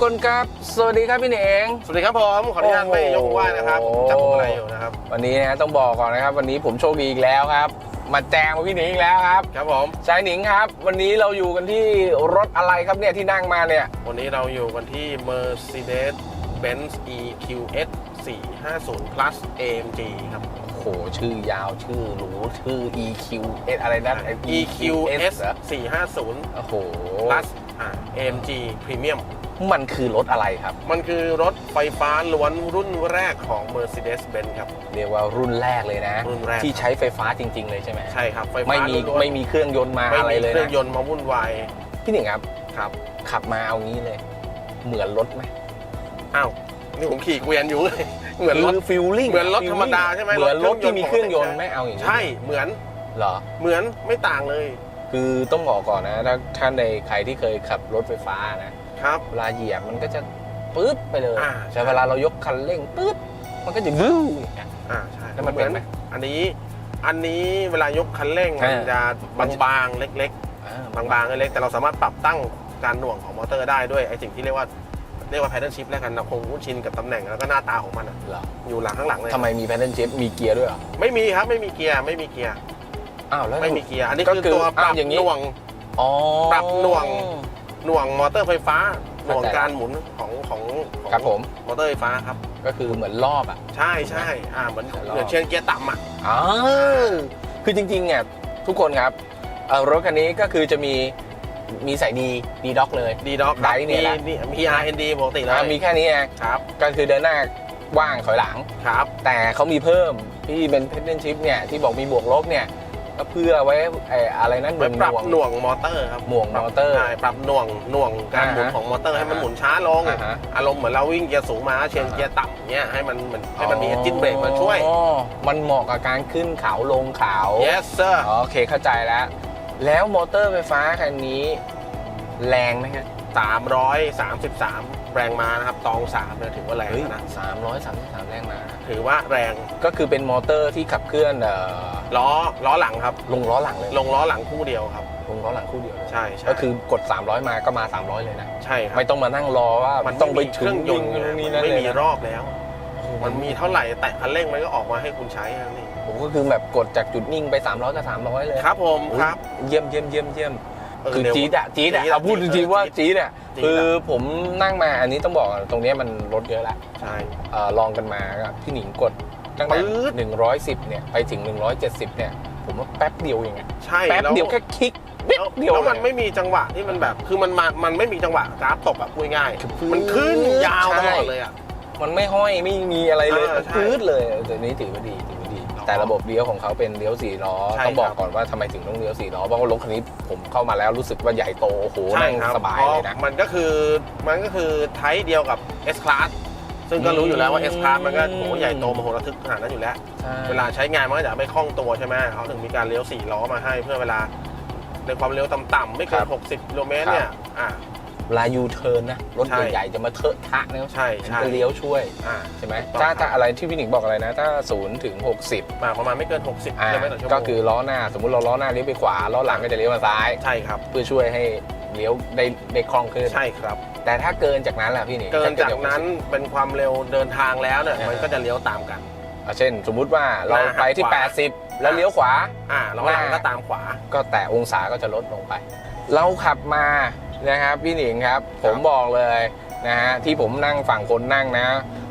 ฮัลโหลทุกคนครับ สวัสดีครับพี่เหน่ง สวัสดีครับผมขออนุญาตไม่ยกมือไหว้นะครับโอ้โหจับพวงมาลัยอยู่นะครับ วันนี้นะต้องบอกก่อนนะครับ วันนี้ผมโชคดีอีกแล้วครับ มาแจงกับพี่หนิงอีกแล้วครับ ครับผมชายหนิงครับ วันนี้เราอยู่กันที่รถอะไรครับเนี่ยที่นั่งมาเนี่ย วันนี้เราอยู่กันที่ Mercedes Benz EQS 450 Plus AMG ครับโอ้โหชื่อยาวชื่อหรูชื่อ EQS อะไรนะ EQS เหรอ450โอ้โห Plus อ่า AMG Premium มันคือรถอะไรครับ มันคือรถไฟฟ้าล้วนรุ่นแรกของ Mercedes-Benz ครับ เรียกว่ารุ่นแรกเลยนะ รุ่นแรกที่ใช้ไฟฟ้าจริง ๆ เลยใช่ไหมใช่ครับไฟฟ้าไม่มีล้วนๆไม่มีเครื่องยนต์มาไม่อะไรมีเลยเครื่องนะยนต์มาวุ่นวายพี่หนิงครับครับ ขับมาเอางี้เลย เหมือนรถไหมอ้าวนี่ผมขี่เกวียนอยู่เลย เหมือนรถฟิลลิ่งเหมือนรถธรรมดาใช่ไหมเหมือนรถรถเครื่ที่องยนต์มีเครื่องยนต์ปกติไหม่เอาอย่างนี้ใช่เหมือนเหรอเหมือนไม่ต่างเลย คือต้องบอกก่อนนะถ้าท่านในใครที่เคยขับรถไฟฟ้านะ ครับ เวลาเหยียบมันก็จะปึ๊บไปเลยอ่า แต่เวลาเรายกคันเร่งปึ๊บมันก็จะวู้อย่างเงี้ย อ่าใช่แล้วมันเป็นไหมอันนี้ อันนี้เวลายกคันเร่งอ่ามันจะบางๆเล็ก อ่ๆ บางๆเล็กๆแต่เราสามารถปรับตั้งการหน่วงของมอเตอร์ได้ด้วยไอ้สิ่งที่เรียกว่าเรียกว่า pattern shift แล้วกันเราคงคุ้นชินกับตำแหน่งแล้วก็หน้าตาของมันอะเหรออยู่หลังข้างหลังเลยทำไมมีแพนเทิลชิฟมีเกียร์ด้วยเหรอไม่มีครับไม่มีเกียร์ไม่มีเกียร์อ้าวแล้วไม่มีเกียร์อันนี้ก็คือคือตัวปรับอะอย่างนี้หน่วง อ๋อปรับหน่วง หน่วงมอเตอร์ไฟฟ้าหน่วงเข้าใจการหมุนของของของครับผม มอเตอร์ไฟฟ้าครับ ก็คือเหมือนรอบอะ ใช่ใช่อ่าเหมือนเดี๋ยวรอเหมือนเชียงเกียร์ต่ำอะอ๋อคือจริงๆเนี่ยทุกคนครับเอ่อรถคันนี้ก็คือจะมีมีใส่ดีดีด็อกเลยดีด็อกไดร์เนี่ยแหละมีมี RND ปกติเลอ่ายมีแค่นี้เองครับก็คือเดินหน้าว่างถอยหลังครับ แต่เขามีเพิ่มที่เป็นเพนเทนชิพเนี่ยที่บอกมีบวกลบเนี่ย ก็เพื่อไว้ไอ้อะไรนั้นหไว้น่วงปรับๆหน่วงมอเตอร์ครับหน่วงมอเตอร์ ใช่ปรับหน่วงหน่วงการหมุนอ่าฮะของมอเตอร์ให้มันอ่าฮะหมุนช้าลง อ่าฮะ อารมณ์เหมือนเราวิ่งเกียร์สูงมาเชียงอ่าฮะเกียร์ต่ำเงี้ยให้มันเหมือนให้มันมีเอนจินเบรกมาช่วย อ๋อมันเหมาะกับการขึ้นเขาลงเขา yes sir อ๋อโอเคเข้าใจแล้ว แล้วมอเตอร์ไฟฟ้าคันนี้ แรงไหมฮะ333 แรงม้านะครับ ตอง3เนี่ยถือว่าแรงเฮ้ยนะ สามร้อยสามสิบสามแรงมาถือว่าแรง ก็คือเป็นมอเตอร์ที่ขับเคลื่อนเอ่อ ล้อล้อหลังครับ ลงล้อหลังเลยลงล้อหลังคู่เดียวครับ ลงล้อหลังคู่เดียวเลยใช่ใช่ก็คือกด 300 มาก็มา 300 เลยนะ ใช่ครับไม่ต้องมานั่งรอว่ามันต้องไปเคถึรื่งองยนต์วิ่งนู่นนี่มันั่นไม่เลยมีนะรอบแล้ว มันมีเท่าไหร่แตะคันเร่งมันก็ออกมาให้คุณใช้นั่นเองผมก็คือแบบกดจากจุดนิ่งไป 300กับ300 เลยครับผมโอ้ยครับ เยี่ยมเยี่ยมเยี่ยมเยี่ยมเออคือเดี๋ยวจี๊ดอะจี๊ดอะจี๊ดอะเอาพูดจริงๆว่าจี๊จี๊ดดอะจี๊ดอะคือผมนั่งมาอันนี้ต้องบอกก่อนตรงเนี้ยมันรถเยอะละใช่เอ่อลองกันมาก็พี่หนิงกด ตั้งแต่ปื๊ดหนึ่งร้อยสิบเนี่ยไปถึง170เนี่ยผมว่าแป๊บเดียวเองอะใช่แป๊บล้วเดียวแค่คลิกนิดแล้วเดียวแล้วมันเลยไม่มีจังหวะที่มันแบบคือมันมามันไม่มีจังหวะกราฟตกแบบพูดง่ายคือมันขึ้นยาวใช่ตลอดเลยอะมันไม่ห้อยไม่มีอะไรเลยอ่ามันใช่พืดเลยแต่นี้ถือว่าดีถือว่าดีอ๋อแต่ระบบเลี้ยวของเขาเป็นเลี้ยวสี่ล้อใช่ต้องบอกครับก่อนว่าทำไมถึงต้องเลี้ยวสี่ล้อเพราะว่ารถคันนี้ผมเข้ามาแล้วรู้สึกว่าใหญ่โตโอ้โหใช่นั่งครับสบายเพราะเลยนะมันก็คือมันก็คือไทป์เดียวกับ S Class ซึ่งก็รู้อยู่แล้วว่า S Class มันก็โหใหญ่โตมโหฬารทึกขนาดนั้นอยู่แล้ว ใช่เวลาใช้งานมันก็จะไม่คล่องตัวใช่ไหมเขาถึงมีการเลี้ยวสี่ล้อมาให้เพื่อเวลาในความเร็วต่ำๆไม่เกิน60กิโลเมตรเนี่ยอ่า เวลายูเทิร์นนะ รถใช่ใหญ่ๆจะมาเทอะทะเนี่ยใช่ มันใช่จะเลี้ยวช่วย อ่า ใช่ไหมถูกต้องถ้าครับ ถ้าอะไรที่พี่หนิงบอกอะไรนะ ถ้า0ถึง 60มาประมาณไม่เกิน 60อ่ากิโลเมตรต่อชั่วโมงก็คือล้อหน้า สมมุติเราล้อหน้าเลี้ยวไปขวา ล้อหลังก็จะเลี้ยวมาซ้าย ใช่ครับ เพื่อช่วยให้เลี้ยวได้ได้คล่องขึ้น ใช่ครับ แต่ถ้าเกินจากนั้นล่ะพี่หนิงเกินจากถ้นั้นเป็นความเร็วเดินทางแล้วเนี่ยอ่ามัมันก็จะเลี้ยวตามกันอะเช่น สมมุติว่าเราหน้าหักไปที่ขวา80 แล้วเลี้ยวขวาอ่าล้อหลังหน้าก็ตามขวา ก็แต่องศาก็จะลดลงไป เราขับมานะครับพี่หนิงครับ ผมบอกเลยนะฮะที่ผมนั่งฝั่งคนนั่งนะ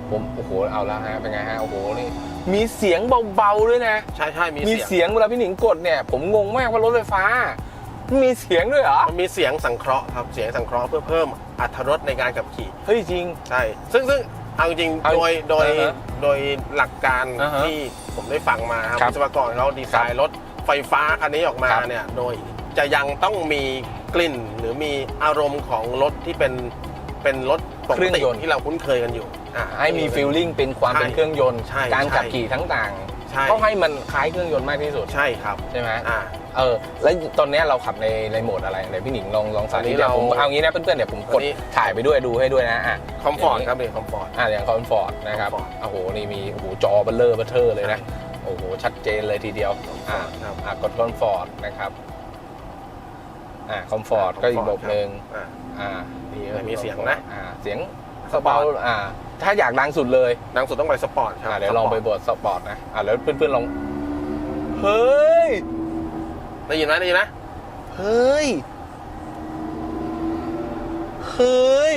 ผมโอ้โหเอาแล้วฮะเป็นไงฮะโอ้โหนี่มีเสียงเบาๆด้วยนะใช่ใช่มีมีเสียงเสียงเวลาพี่หนิงกดเนี่ยผมงงมากว่ารถไฟฟ้า มีเสียงด้วยเหรอมันมีเสียงสังเคราะห์ครับเสียงสังเคราะห์เพื่อเพิ่ม อรรถรสในการขับขี่เฮ้ยจริง ใช่ ซึ่งซึ่งเอาจริงๆเอาโดยโดยอ่าฮะโดยหลักการอ่าฮะที่ผมได้ฟังมาครับครับวิศวกรเขาดีไซน์รถไฟฟ้าคันนี้ออกมาครับเนี่ยโดยจะยังต้องมีกลิ่นหรือมีอารมณ์ของรถที่เป็นเป็นรถปกติที่เราคุ้นเคยกันอยู่อ่า ให้มีฟีลลิ่งเป็นความใช่เป็นเครื่องยนต์ ใช่การขับใช่ขี่ทั้งต่าง ใช่ ต้องให้มันคล้ายเครื่องยนต์มากที่สุดใช่ครับ ใช่ไหมอ่า เออแล้วตอนเนี้ยเราขับในในโหมดอะไรไหนพี่หนิงลองลองสาธิตอันนี้เดี๋ยวเราผมเอางี้นะเพื่อนๆเดี๋ยวผมกดอันนี้ ถ่ายไปด้วยดูให้ด้วยนะอะคอมฟอร์ตอย่างนี้ครับเนี่ยคอมฟอร์ต อะอย่างคอมฟอร์ตนะครับ Comfort โอ้โหนี่มีโอ้โหจอเบลเลอร์เบลเทอร์เลยนะโอ้โหชัดเจนเลยทีเดียวอะครับ อะกดคอมฟอร์ตนะครับอ่าคอมฟอร์ตก็อีกระบบหนึ่งอ่า อ่านี่ก็มีเสียงนะ อ่าเสียงสปอร์ตเบาอ่า ถ้าอยากดังสุดเลยดังสุดต้องไปสปอร์ตครับอ่าเดี๋ยวลองไปสปบทสปอร์ตนะอ่าแล้วเพื่อนๆลอง เฮ้ย ได้ยินไหมได้ยินไหมเฮ้ย เฮ้ย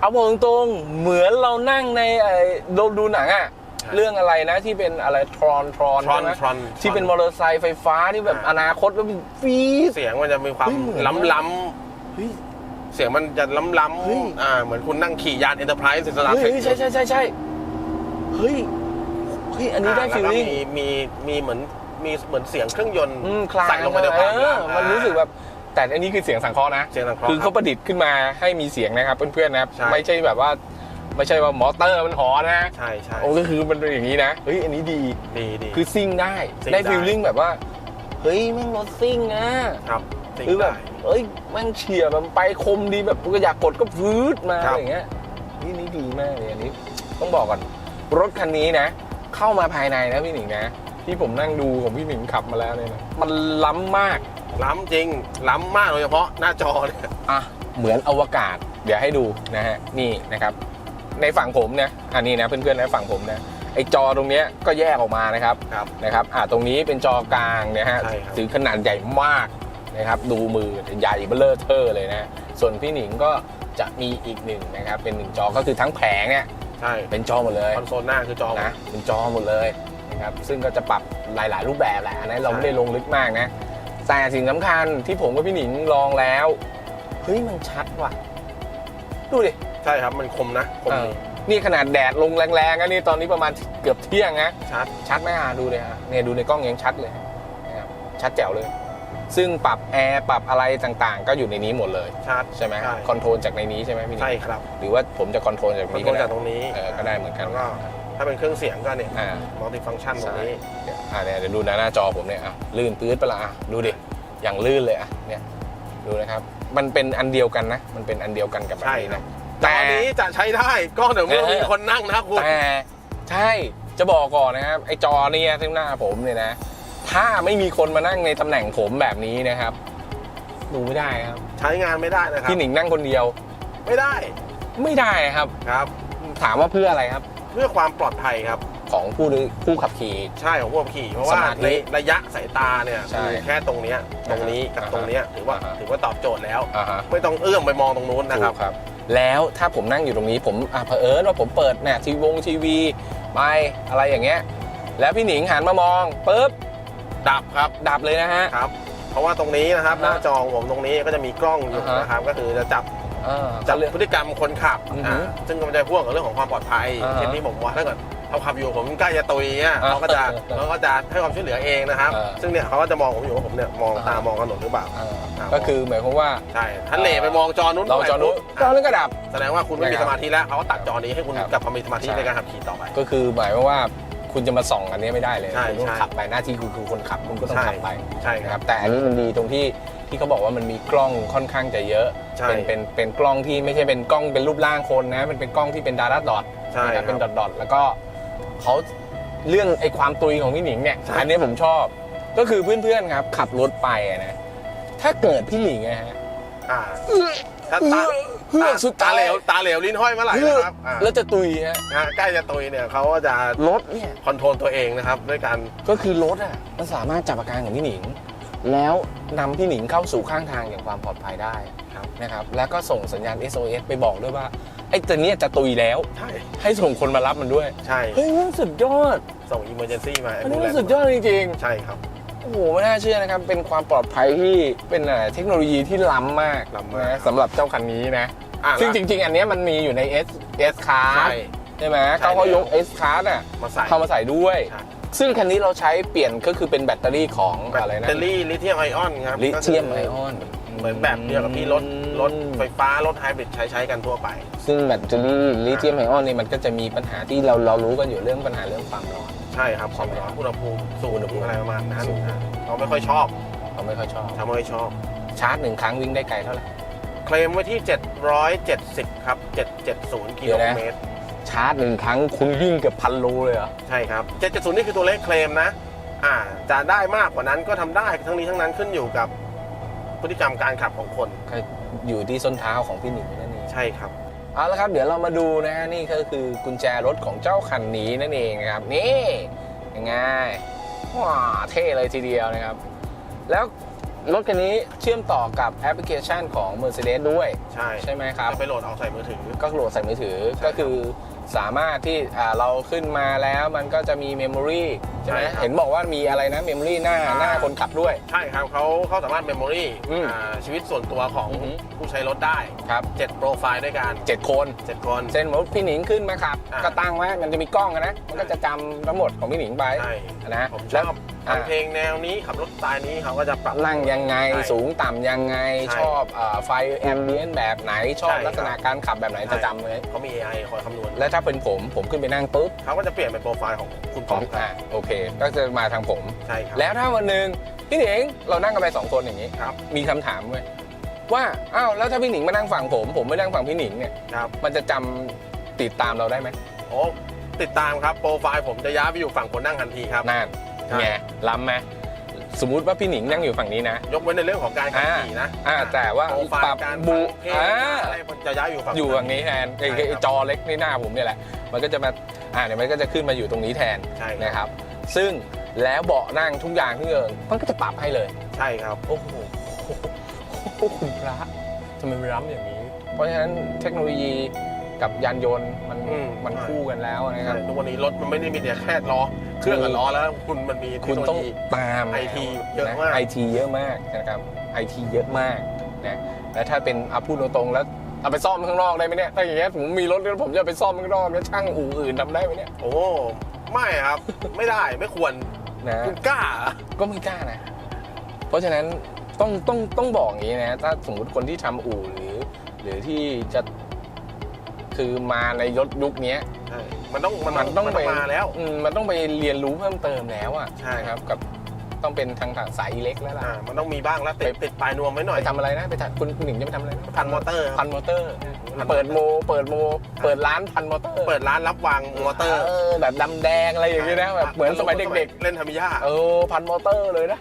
เอาบอกตรงๆเหมือนเรานั่งในไอ้ดูดูหนังอะเรื่องอะไรนะที่เป็นอะไรทรอนทรอนทรอนใช่ไหมทรอนที่เป็นมอเตอร์ไซค์ไฟฟ้าที่แบบอ่าอนาคตแล้วมีฟีดเสียงมันจะมีความเฮ้ยเหมือนล้ำล้เฮ้ยำ เสียงมันจะล้ำล้เฮ้ยำอ่าเหมือนคุณนั่งขี่ยานเอ็นเตอร์ไพรส์สิสลาเฮ้ยเทคเฮ้ยใช่ใช่ใช่ใช่เฮ้ยเฮ้ยอันนี้ได้อ่าฟีลแล้วก็ลิ่งมีมีมีเหมือนมีเหมือนเสียงเครื่องยนต์อืมคลางใส่ลงไปในความเออมันรู้สึกแบบแต่อันนี้คือเสียงสังเคราะห์นะเสียงสังเคราะคือห์คเขารับประดิษฐ์ขึ้นมาให้มีเสียงนะครับเพื่อนๆนะครับใช่ ไม่ใช่แบบว่าไม่ใช่ว่ามอเตอร์มันหอนนะใช่ใช่โอ้ก็คือมันเป็นอย่างนี้นะเฮ้ยอันนี้ดี ดีดี คือซิ่งได้ ซิ่งได้ได้ ฟีลลิ่งแบบว่า เฮ้ยแม่งรถซิ่งนะครับ จริงคือแบบได้เอ้ยแม่งเฉียบแบบไปคมดีแบบก็อยากกดก็ฟืดมาครัอะบไรอย่างเงี้ยนี่นี่ดีมากเลยอันนี้ ต้องบอกก่อนรถคันนี้นะ เข้ามาภายในนะพี่หนิงนะ ที่ผมนั่งดูของพี่หนิงขับมาแล้วเนี่ยนะมันล้ำมาก ล้ำจริง ล้ำมากโดยเฉพาะหน้าจอเนี่ยอะเหมือนอวกาศ เดี๋ยวให้ดูนะฮะนี่นะครับ ในฝั่งผมนะอันนี้นะเพื่อนๆในฝั่งผมนะไอจอตรงเนี้ยก็แยกออกมานะครับครับ นะครับอ่าตรงนี้เป็นจอกลางนะฮะใช่ครับ ถือขนาดใหญ่มาก นะครับ ดูมือใหญ่เบ้อเลอเทอร์เลยนะ ส่วนพี่หนิงก็จะมีอีกหนึ่งนะครับ เป็นหนึ่งจอก็คือทั้งแผงเนี่ยใช่เป็นจอหมดเลยคอนโซลหน้าคือจอนะเป็นจอหมดเลยนะครับซึ่งก็จะปรับหลาย ๆ รูปแบบแหละอันนั้นเราใช่ไม่ได้ลงลึกมากนะ แต่สิ่งสำคัญที่ผมกับพี่หนิงลองแล้วเฮ้ยมันชัดว่ะ ดูดิใช่ครับมันคมนะคมเอดีอนี่ขนาดแดดลงแรงๆนะนี่ตอนนี้ประมาณเกือบเที่ยงนะชัดชัดไหมอะดูเลยฮะเนี่ยดูในกล้องยังชัดเลยนะครับชัดแจ๋วเลย ซึ่งปรับแอร์ปรับอะไรต่างๆ ก็อยู่ในนี้หมดเลยชัดใช่ไหมใช่ คอนโทรลจากในนี้ใช่ไหมพี่หนิงใช่ครับหรือว่าผมจะคอนโทรลจากคอนนี้โทรก็ลได้จากตรงนี้เออก็ได้เหมือนกันแล้วก็ถ้าเป็นเครื่องเสียงก็เนี่ยอ่า มัลติฟังก์ชันตรงนี้ เดี๋ยวอ่าเนี่ยเดี๋ยวดูนะหน้าจอผมเนี่ยอะลื่นปื๊ดไปละอะดูดิอย่างลื่นเลยอะเนี่ยดูนะครับมันเป็นอันเดียวกันนะ มันเป็นอันเดียวกันกับอันนี้ใช่ครันะบแต่ตอนนี้จะใช้ได้ก็เดี๋ยวเมื่อเออ มีคนนั่งนะคุณ แต่ใช่จะบอกก่อนนะครับไอ้จอเนี่ยที่หน้าผมเนี่ยนะ ถ้าไม่มีคนมานั่งในตำแหน่งผมแบบนี้นะครับ ดูไม่ได้ครับ ใช้งานไม่ได้นะครับพี่หนิงนั่งคนเดียว ไม่ได้ไม่ได้ครับ ครับ ถามว่าเพื่ออะไรครับ เพื่อความปลอดภัยครับของผู้หรือผู้ขับขี่ ใช่ของพวกขี่เพราะว่าสมาธิในระยะสายตาเนี่ยใช่คือแค่ตรงเนี้ยตรงนี้กับอ่าฮะตรงเนี้ยถือว่าอ่าฮะ ถือว่าตอบโจทย์แล้ว อ่าฮะ ไม่ต้องเอื้อมไปมองตรงนู้นนะครับ ถูกครับแล้วถ้าผมนั่งอยู่ตรงนี้ผมอะเผอิญว่าผมเปิดเนี่ยทีวงทีวีไปอะไรอย่างเงี้ย แล้วพี่หนิงหันมามองปุ๊บ ดับครับ ดับเลยนะฮะ ครับ เพราะว่าตรงนี้นะครับอ่าฮะหน้าจอของผมตรงนี้ก็จะมีกล้องอยู่อ่าฮะ นะครับ ก็คือจะจับอ่า จับเขาเรียกพฤติกรรมคนขับอือฮึอ่าซึ่งก็มันจะพ่วงกับเรื่องของความปลอดภัยอ่าฮะเช่นที่ผมว่าถ้าเกิดเขาขับอยู่ผมใกล้จะตุยเนี่ยอ่าเขาก็จะเขาก็จะให้ความช่วยเหลือเองนะครับ อ่าซึ่งเนี่ยเขาก็จะมองผมอยู่ว่าผมเนี่ยมองอ่า ตามองถนนหรือเปล่า อ่าอ่าก็คือหมายความว่าใช่ถ้าเหลไปมองจอนู้นเราจอนู้นจออ่านู้นก็ดับ แสดงว่าคุณไม่มีสมาธิแล้วเขาก็ตัดจอนี้ให้คุณครับ กลับมามีสมาธิใช่ในการขับขี่ต่อไป ก็คือหมายความว่า คุณจะมาส่องอันนี้ไม่ได้เลยใช่คุณต้องใช่ขับไปหน้าที่คุณคือคนขับคุณก็ต้องใช่ขับไปใช่คนะครัรับบแต่อันนี้มันดีตรงที่ที่เขาบอกว่ามันมีกล้องค่อนข้างจะเยอะ ใช่เป็นเป็นเป็นกล้องที่ไม่ใช่เป็นกล้องเป็นรูปร่างคนนะมันเป็นกล้องที่เป็นดาราดอทใช่นะครับคเป็นดรับอทดอทแล้วก็เขาเรื่องไอ้ความตุยของพี่หนิงเนี่ยใช่ อันนี้ผมชอบ ก็คือเพื่อนๆครับขับรถไปอะนะถ้าเกิดพี่หนิงอะฮะ อ่า ถ้าตาเฮือกสุดตาท้ายเหลวตาเหลวลิ้นห้อยเมื่อไหร่เฮือกนะครับอ่าแล้วจะตุยฮะอ่าใกล้จะตุยเนี่ยเขาก็จะรถเนี่ย คอนโทรลตัวเองนะครับด้วยการก็คือรถอะมันสามารถจับอาการของพี่หนิง แล้วนำพี่หนิงเข้าสู่ข้างทางอย่างความปลอดภัยได้ครับนะครับ แล้วก็ส่งสัญญาณ SOS ไปบอกด้วยว่า ไอ้ตัวเนี้ยจะตุยแล้ว ใช่ให้ส่งคนมารับมันด้วย ใช่เฮ้ยมันสุดยอดส่งอิมเมอร์เจนซี่มาอันนี้มันสุดยอดจริงใช่ครับๆ โอ้โหไม่น่าเชื่อนะครับ เป็นความปลอดภัยที่เป็นอะไรเทคโนโลยีที่ล้ำมากล้ำมากนะสำหรับเจ้าคันนี้นะ อ่าซึ่งจริง ๆ อันเนี้ยมันมีอยู่ใน S S Card ใช่ใช่ไหมใช่เขาก็ยก แล้ว S Card อะมาใส่ เข้ามาใส่ด้วย ใช่ ซึ่งคันนี้เราใช้เปลี่ยนก็คือเป็นแบตเตอรี่ของแบตอะไรนะเตอรี่ลิเธียมไอออนครับลิเธียมก็ไอคือออน เหมือนแบบเดียวกับที่รถรถไฟฟ้ารถไฮบริดใช้ใช้กันทั่วไป ซึ่งแบตเตอรี่ลิเธียมไอออนนี่มันก็จะมีปัญหาที่เราเรารู้กันอยู่เรื่องปัญหาเรื่องความร้อน ใช่ครับความร้อนอุณหภูมิสูงอุณหภูมิอะไรประมาณนั้นสูงอะเขาไม่ค่อยชอบเขาไม่ค่อยชอบเขาไม่ค่อยชอบ ชาร์จหนึ่งครั้งวิ่งได้ไกลเท่าไหร่ เคลมไว้ที่ 770 ครับ 770 กิเดี๋โลยวนะเมตร ชาร์จหนึ่งครั้งคุณวิ่งเกือบพันโลเลยเหรอ ใช่ครับ 770 นี่คือตัวเลขเคลมนะ อ่า จะได้มากกว่านั้นก็ทำได้ ทั้งนี้ทั้งนั้นขึ้นอยู่กับพฤติกรรมการขับของคนก็อยู่ที่ส้นเท้าของพี่หนิงนั่นเอง ใช่ครับ เอาละครับ เดี๋ยวเรามาดูนะฮะนี่ก็คือกุญแจรถของเจ้าคันนี้นั่นเองนะครับ นี่ยังไงว้าเท่เลยทีเดียวนะครับ แล้วรถคันนี้เชื่อมต่อกับแอปพลิเคชันของ Mercedes ด้วย ใช่ ใช่ไหมครับ จะไปโหลดเอาใส่มือถือ ก็โหลดใส่มือถือใช่ครับก็คือ สามารถที่อ่าเราขึ้นมาแล้วมันก็จะมีเมมโมรีใช่ไหมใช่ครับเห็นบอกว่ามีอะไรนะเมมโมรีหน้าอ่าหน้าคนขับด้วย ใช่ครับเขาเขาสามารถเมมโมรีอืมชีวิตส่วนตัวของอือฮึผู้ใช้รถได้ครับ7โปรไฟล์ด้วยกันเจ็ดคน7คนเช่นสมมติพี่หนิงขึ้นมาขับอ่าก็ตั้งไว้มันจะมีกล้องอะนะมันก็จะจำทั้งหมดของพี่หนิงไปใช่นะผมชแล้วอบ อ่าฟังเพลงแนวนี้ขับรถสไตล์นี้เขาก็จะปรับ นั่งยังไงใช่สูงต่ำยังไงใช่ชอบเอ่อไฟแอมเบียนแบบไหนชอบใช่ลักษณะการขับแบบไหนใช่ จะจำเลยเขามี AI คอยคำนวณและถ้าเป็นผมผมขึ้นไปนั่งปุ๊บเขาก็จะเปลี่ยนเป็นโปรไฟล์ของคุณขป๊อองปคอ่ารับโอเค ก็จะมาทางผม ใช่ครับ แล้วถ้าวันหนึ่งพี่หนิงเรานั่งกันไปสองคนอย่างนี้ครับ มีคำถามเว้ยว่าอ้าวแล้วถ้าพี่หนิงมานั่งฝั่งผม ผมไม่นั่งฝั่งพี่หนิงเนี่ยครับมันจะจำติดตามเราได้ไหมโอ้ติดตามครับโปรไฟล์ผมจะย้ายไปอยู่ฝั่งคนนั่งทันทีครับ นั่น ใช่ ไงล้ำไหมสมมุติว่าพี่หนิงนั่งอยู่ฝั่งนี้นะ ยกเว้นในเรื่องของการขับขี่นะอ่าแต่ว่าโปรไฟปรับล์การบูฟังเพลงอ่า อะไรมันจะย้ายอยู่ฝั่ง อยู่ฝั่งนี้แทนไอ้ใช่ครับ ไอ้จอเล็กในหน้าผมเนี่ยแหละ มันก็จะมาอ่าเดี๋ยวมันก็จะขึ้นมาอยู่ตรงนี้แทนใช่ครับนะครับ ซึ่งแล้วเบาะนั่งทุกอย่างทุกอย่างมันก็จะปรับให้เลย ใช่ครับ โอ้โหคุณพระทำไมมันล้ำอย่างนี้ เพราะฉะนั้นเทคโนโลยี กับยานยนต์มันอืม มันคู่กันแล้วนะครับ ทุกวันนี้รถมันไม่ได้มีแต่แค่ล้อเครื่องกับล้อแล้ว คุณมันมีเทคุคณโนโลต้องยี ตาม IT เยอะมาก ไอทีเยอะมากนะครับไอทีเยอะมากนะแล้วถ้าเป็นอาพูดตรงๆแล้วเอาไปซ่อมข้างนอกได้ไหมเนี่ยถ้าอย่างเงี้ยผมมีรถแล้วผมจะไปซ่อมข้างนอกแล้วช่างอู่อื่นทำได้ไหมเนี่ยโอ้ไม่ครับ ไม่ได้ไม่ควรนะ คุณกล้าเหรอก็ไม่กล้านะ เพราะฉะนั้นต้องต้องต้องบอกอย่างนี้นะ ถ้าสมมติคนที่ทำอู่หรือ หรือที่จะ คือมาในยศยุคเนี้ย ใช่มันต้องมันมันต้องมันไป มาแล้ว อืมมันต้องไปเรียนรู้เพิ่มเติมแล้วอะใช่ นะครับกับต้องเป็นทางทางสายอิเล็กแล้วล่ะ อ่ามันต้องมีบ้างแล้วติดติดปลายนวมไว้หน่อยไปทำอะไรนะไปทำคุณคุณหนิงจะไปทำอะไรนะพันมอเตอร์คพัรับ นมอเตอร์ พันเปิดโม เปิดโม เปิดร้านพันมอเตอร์เปิดร้านรับวางมอเตอร์เออแบบดำแดงอะไรอย่างเงี้ยนะแบบเหมือนสมัยเด็กๆ เล่นธรรมิยาๆเออพันมอเตอร์เลยนะ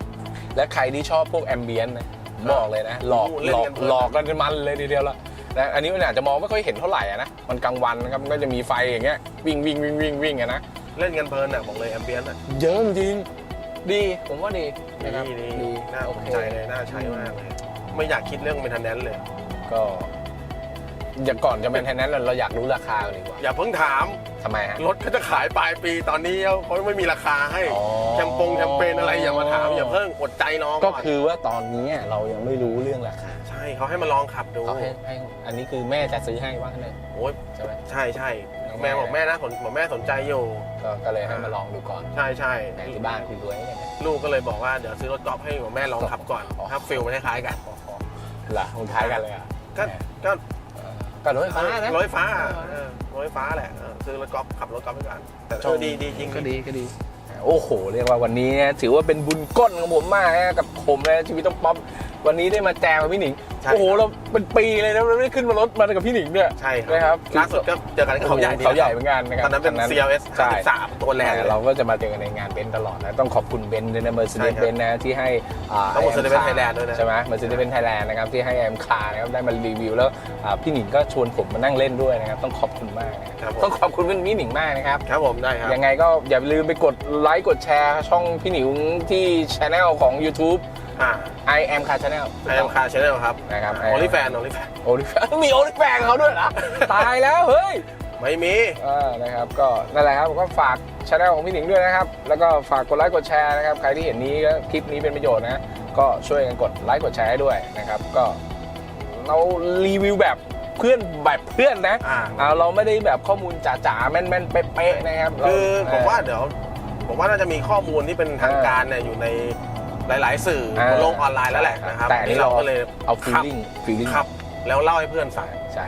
และใครที่ชอบพวกแอมเบียนนะผมบอกเลยนะ หลอกโอ้เล่หลนอกกันเพลิน หลอกกันมันเลยทีเดียวละ นะอันนี้มันอาจจะมองไม่ค่อยเห็นเท่าไหร่อะนะ มันกลางวันนะครับ มันก็จะมีไฟอย่างเงี้ยวิ่งวิ่งวิ่งวิ่งวิ่งอะนะ เล่นกันเพลินอะบอกเลยแอมเบียนอะเยอะจริงๆดีผมว่าดีนะครับดีดีน่าโอสนเคใจเลยน่าใช้มากเลยไม่อยากคิดเรื่องเป็นทันแนนเลย ก็ อย่าก่อนจะเป็นแทนนั้นเราเราอยากรู้ราคากันดีกว่าอย่าเพิ่งถามทำไมฮะ รถเขาจะขายปลายปีตอนนี้เขาไม่มีราคาให้อ๋อ แคมปงแคมเปญอะไรอย่ามาถามอย่าเพิ่งอดใจน้องก็นคือว่าตอนนี้เรายังไม่รู้เรื่องราคาใช่เขาให้มาลองขับดูเขาให้ให้อันนี้คือแม่จะซื้อให้ว่างั้นเลยโอ้ยใช่ไหม ใช่ใช่แม่แม่บอกแม่นะสนบอกแม่สนใจอยู่ ก็ก็เลยให้มาลองดูก่อนใช่ใช่ในที่บ้านคุณรวยกันนะลูกก็เลยบอกว่าเดี๋ยวซื้อรถกอล์ฟให้บอกแม่ลองขับก่อนอ๋อถ้าฟิลมันคล้ายๆกัน เหรอมันคล้ายกันเลยอะก็ก็ ก็รถไฟฟ้านะ รถไฟฟ้าเออเออรถไฟฟ้าแหละเออซื้อรถกอล์ฟขับรถกอล์ฟไปก่อนแต่ชเออบ อดีดีจริงก็ดีก็ดี โอ้โห เรียกว่าวันนี้เนี่ยถือว่าเป็นบุญก้นของผมมากนะกับผมเลยชีวิตต้องป๊อป วันนี้ได้มาแจมกับพี่หนิง ใช่โอ้โห เราเป็นปีเลยนะเราไม่ได้ขึ้นมารถมากับพี่หนิงเนี่ย ใช่คนะครัรับบล่าสุดก็เจอกันที่เขาใหญ่นี่เขาใหญ่แะเหมือนกันนะครับตอนนั้นเป็น CLS ใช่ 53ตัวแรงเลย เราก็จะมาเจอกันในงานเบนซ์ตลอดนะ ต้องขอบคุณเบนซ์ด้วยนะเมอร์เซเดใช่สครับเบนซ์นะที่ให้าต้อง Mercedes-Benz IM Car Thailand ด้วยนะ ใช่ไหมเมอร์เซเดสเบนซ์ไทยแลนด์นะครับที่ให้แอมคาร์นะครับได้มารีวิวแล้วอ่าพี่หนิงก็ชวนผมมานั่งเล่นด้วยนะครับต้องขอบคุณมากนะครับผมต้องขอบคุณพี่หนิงมากนะครับ ครับผมได้ครับ ยังไงก็อย่าลืมไปกดไลค์กดแชร์ช่องพี่หนิงที่ช anel ของ YouTube อ่า I am car channel ไอแอมคาร์ชแนลครับนะครับโอลิแฟนโอลิแฟน โอลิแฟน มีโอลิแฟนเขาด้วยเหรอ ตายแล้วเฮ้ย ไม่มี อ่านะครับก็นั่นแหละครับก็ฝากช anel ของพี่หนิงด้วยนะครับ แล้วก็ฝากกดไลค์กดแชร์นะครับ ใครที่เห็นนี้ก็คลิปนี้เป็นประโยชน์นะ ก็ช่วยกันกดไลค์กดแชร์ให้ด้วยนะครับ ก็เรารีวิวแบบเพื่อนแบบเพื่อนนะอ่าอ่าเราไม่ได้แบบข้อมูลจ๋าๆแม่นๆเป๊ะๆนะครับเราคือผมว่าเดี๋ยว ผมว่าน่าจะมีข้อมูลที่เป็นทางการเนี่ยอยู่ใน หลาย ๆ สื่ออ่าบนโลกออนไลน์แล้วแหละนะครับแต่อันนี้ที่เราเราก็เลยเอาขับ feeling feeling ขับ แล้วเล่าให้เพื่อนฟังใช่